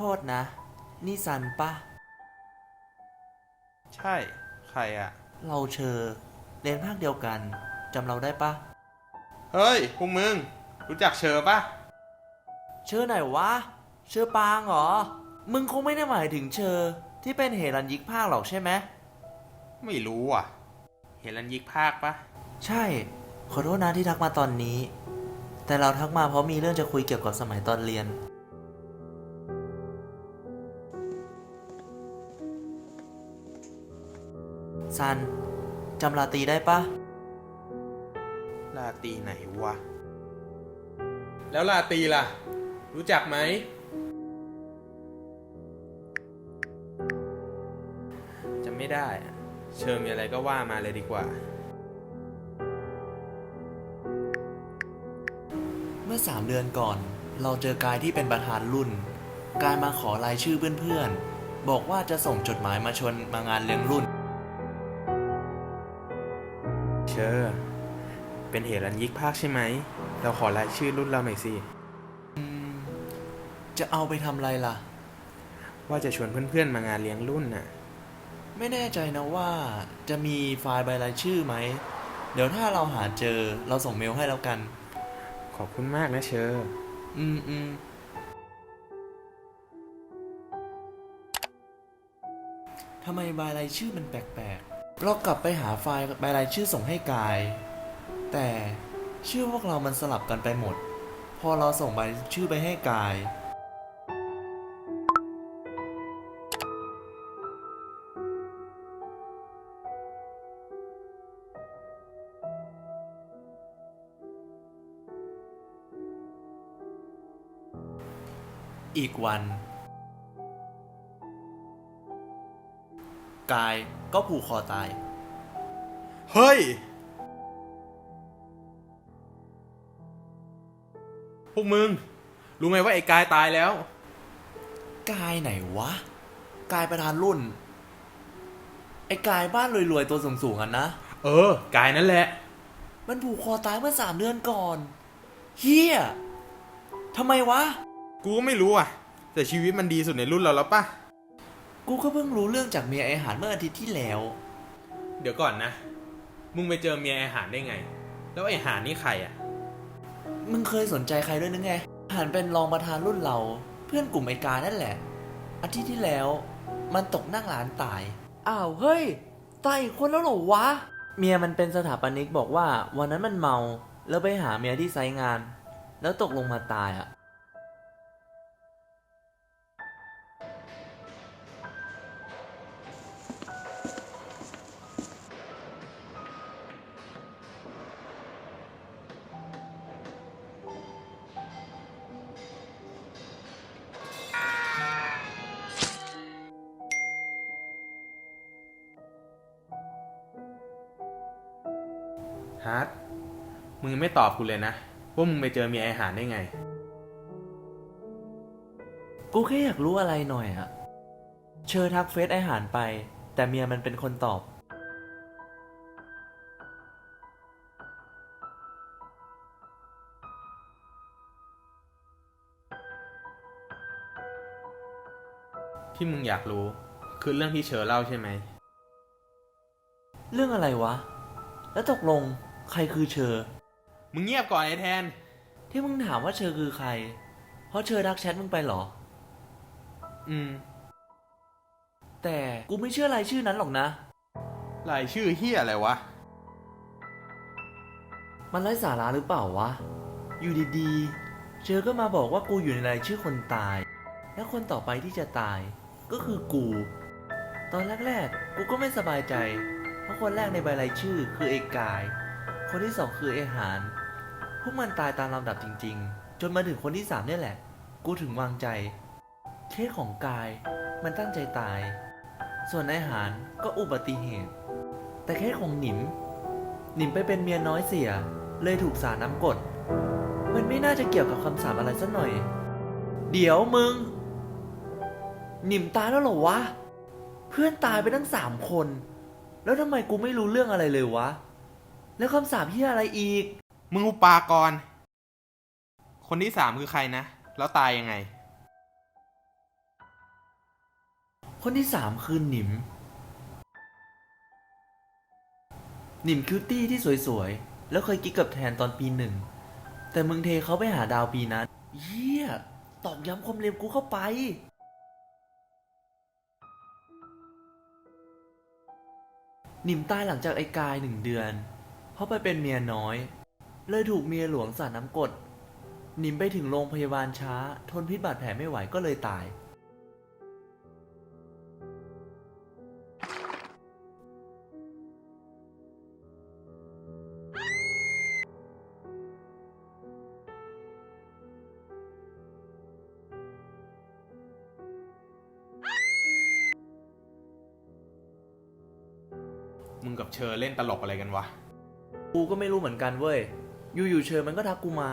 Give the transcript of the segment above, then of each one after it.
โทษนะ นี่ซันปะใช่ ใครอะเราเชอเรียนภาคเดียวกันจำเราได้ปะเฮ้ยพวกมึง รู้จักเชอปะเชอไหนวะ เชอปางเหรอ มึงคงไม่ได้หมายถึงเชอ ที่เป็นเหรัญยิกภาคหรอกใช่ไหมไม่รู้อะเห็นรันยิกภาคปะใช่ ขอโทษนะที่ทักมาตอนนี้ แต่เราทักมาเพราะมีเรื่องจะคุยเกี่ยวกับสมัยตอนเรียน ซันจำลาตรีได้ปะลาตีไหนวะ แล้วลาตีล่ะ รู้จักไหมจะไม่ได้อะเชิญมีอะไรก็ว่ามาเลยดีกว่า เมื่อสามเดือนก่อน เราเจอกายที่เป็นประธานรุ่น กายมาขอรายชื่อเพื่อนๆ บอกว่าจะส่งจดหมายมาชวนมางานเลี้ยงรุ่น ชอเป็นเหรันยิกภาคใช่ไหม เราขอรายชื่อรุ่นเราหน่อยสิ จะเอาไปทำอะไรล่ะ ว่าจะชวนเพื่อนๆมางานเลี้ยงรุ่นน่ะ ไม่แน่ใจนะว่าจะมีไฟล์ใบรายชื่อไหม เดี๋ยวถ้าเราหาเจอเราส่งเมลให้แล้วกัน ขอบคุณมากนะเชออืมอืมทำไมใบรายชื่อมันแปลกๆ เรากลับไปหาไฟล์ใบรายชื่อส่งให้กาย แต่ชื่อพวกเรามันสลับกันไปหมด พอเราส่งใบชื่อไปให้กาย อีกวัน กายก็ผูกคอตาย เฮ้ย พวกมึง รู้ไหมว่าไอ้กายตายแล้ว กายไหนวะ กายประธานรุ่น ไอ้กายบ้านรวยๆตัวสูงๆอะนะ เออ กายนั่นแหละ มันผูกคอตายเมื่อสามเดือนก่อน เฮียทำไมวะ กูก็ไม่รู้อะ แต่ชีวิตมันดีสุดในรุ่นเราแล้วปะ กูก็เพิ่งรู้เรื่องจากเมียไอหานเมื่ออาทิตย์ที่แล้ว เดี๋ยวก่อนนะ มึงไปเจอเมียไอ้หานได้ไง แล้วไอ้หานนี่ใครอะ มึงเคยสนใจใครด้วยนึงไง หานเป็นรองประธานรุ่นเรา เพื่อนกลุ่มไอกายนั่นแหละ อาทิตย์ที่แล้ว มันตกนั่งร้านตาย อ้าวเฮ้ย ตายอีกคนแล้วเหรอวะ เมียมันเป็นสถาปนิกบอกว่า วันนั้นมันเมา แล้วไปหาเมียที่ไซต์งาน แล้วตกลงมาตายอะ ฮาร์ดมึงยังไม่ตอบกูเลยนะ ว่ามึงไปเจอเมียไอ้หานได้ไง กูแค่อยากรู้อะไรหน่อยอะเชอทักเฟซไอหานไป แต่เมียมันเป็นคนตอบ ที่มึงอยากรู้ คือเรื่องที่เชอเล่าใช่ไหม เรื่องอะไรวะ แล้วตกลง ใครคือเชอมึงเงียบก่อนไอ้แทน ที่มึงถามว่าเชอคือใคร เพราะเชอทักแชทมึงไปเหรอ อืม แต่กูไม่เชื่อรายชื่อนั้นหรอกนะ รายชื่อเฮียอะไรวะ มันไร้สาระหรือเปล่าวะ อยู่ดีๆ เชอก็มาบอกว่ากูอยู่ในรายชื่อคนตาย และคนต่อไปที่จะตาย ก็คือกู ตอนแรกๆ กูก็ไม่สบายใจ เพราะคนแรกในใบรายชื่อคือเอกกาย คนที่สองคือเอหาน พวกมันตายตามลำดับจริง ๆ จนมาถึงคนที่สามเนี่ยแหละ กูถึงวางใจ เคสของกาย มันตั้งใจตาย ส่วนไอหานก็อุบัติเหตุ แต่เคสของหนิม หนิมไปเป็นเมียน้อยเสีย เลยถูกสาน้ำกด มันไม่น่าจะเกี่ยวกับคำสาปอะไรสักหน่อย เดี๋ยวมึง หนิมตายแล้วเหรอวะ เพื่อนตายไปตั้งสามคน แล้วทำไมกูไม่รู้เรื่องอะไรเลยวะ แล้วคำสาปที่อะไรอีก มึงอุปากร คนที่สามคือใครนะ แล้วตายยังไง คนที่สามคือหนิม หนิมคิวตี้ที่สวยๆ แล้วเคยกิ๊กกับแทนตอนปีหนึ่ง แต่มึงเทเขาไปหาดาวปีนั้น เยี่ยตอกย้ำความเร็วกูเข้าไป หนิมตายหลังจากไอ้กายหนึ่งเดือน เพราะไปเป็นเมียน้อย เลยถูกเมียหลวงสาดน้ำกรดหนิมไปถึงโรงพยาบาลช้า ทนพิษบาดแผลไม่ไหวก็เลยตาย มึงกับเชอเล่นตลกอะไรกันวะ กูก็ไม่รู้เหมือนกันเว้ย อยู่ๆเชิญมันก็ทักกูมา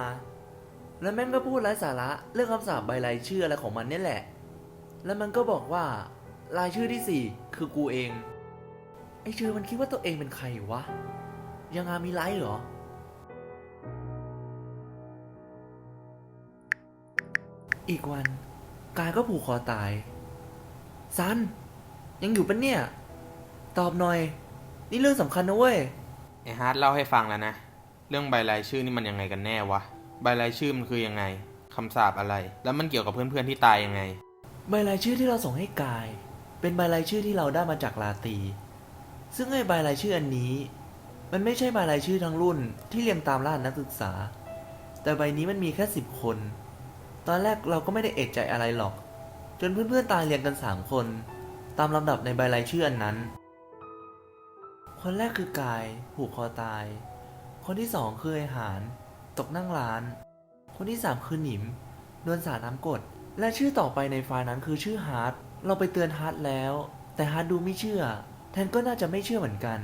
แล้วแม่งก็พูดไร้สาระเรื่องคำสาปใบรายชื่ออะไรของมันเนี่ยแหละ แล้วมันก็บอกว่ารายชื่อที่สี่คือกูเอง ไอเชิญมันคิดว่าตัวเองเป็นใครวะ ยังงามีไลฟ์เหรออีกวันกายก็ผูกคอตาย ซัน ยังอยู่ปะเนี่ย ตอบหน่อย นี่เรื่องสำคัญนะเว้ย ไอฮาร์ดเล่าให้ฟังแล้วนะ เรื่องใบรายชื่อนี่มันยังไงกันแน่วะ ใบรายชื่อมันคือยังไงคำสาปอะไร แล้วมันเกี่ยวกับเพื่อนๆที่ตายยังไง ใบรายชื่อที่เราส่งให้กาย เป็นใบรายชื่อที่เราได้มาจากลาตี ซึ่งไอ้ใบรายชื่ออันนี้ มันไม่ใช่ใบรายชื่อทั้งรุ่นที่เรียงตามรหัสนักศึกษา แต่ใบนี้มันมีแค่สิบคน ตอนแรกเราก็ไม่ได้เอกใจอะไรหรอก จนเพื่อนๆตายเรียงกันสามคน ตามลำดับในใบรายชื่ออันนั้น คนแรกคือกายผูกคอตาย คนที่สองคือไอหาน ตกนั่งร้าน คนที่สามคือหนิมโดนสาน้ำกด และชื่อต่อไปในไฟล์นั้นคือชื่อฮาร์ดเราไปเตือนฮาร์ดแล้ว แต่ฮาร์ดดูไม่เชื่อ แทนก็น่าจะไม่เชื่อเหมือนกัน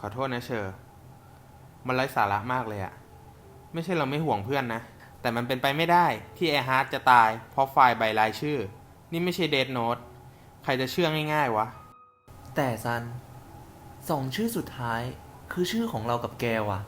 ขอโทษนะเชอร์มันไร้สาระมากเลยอะไม่ใช่เราไม่ห่วงเพื่อนนะ แต่มันเป็นไปไม่ได้ที่ไอฮาร์ดจะตายเพราะไฟล์ใบรายชื่อ นี่ไม่ใช่เดทโนตใครจะเชื่อง่ายๆวะ แต่ซันสองชื่อสุดท้ายคือชื่อของเรากับแกว่ะ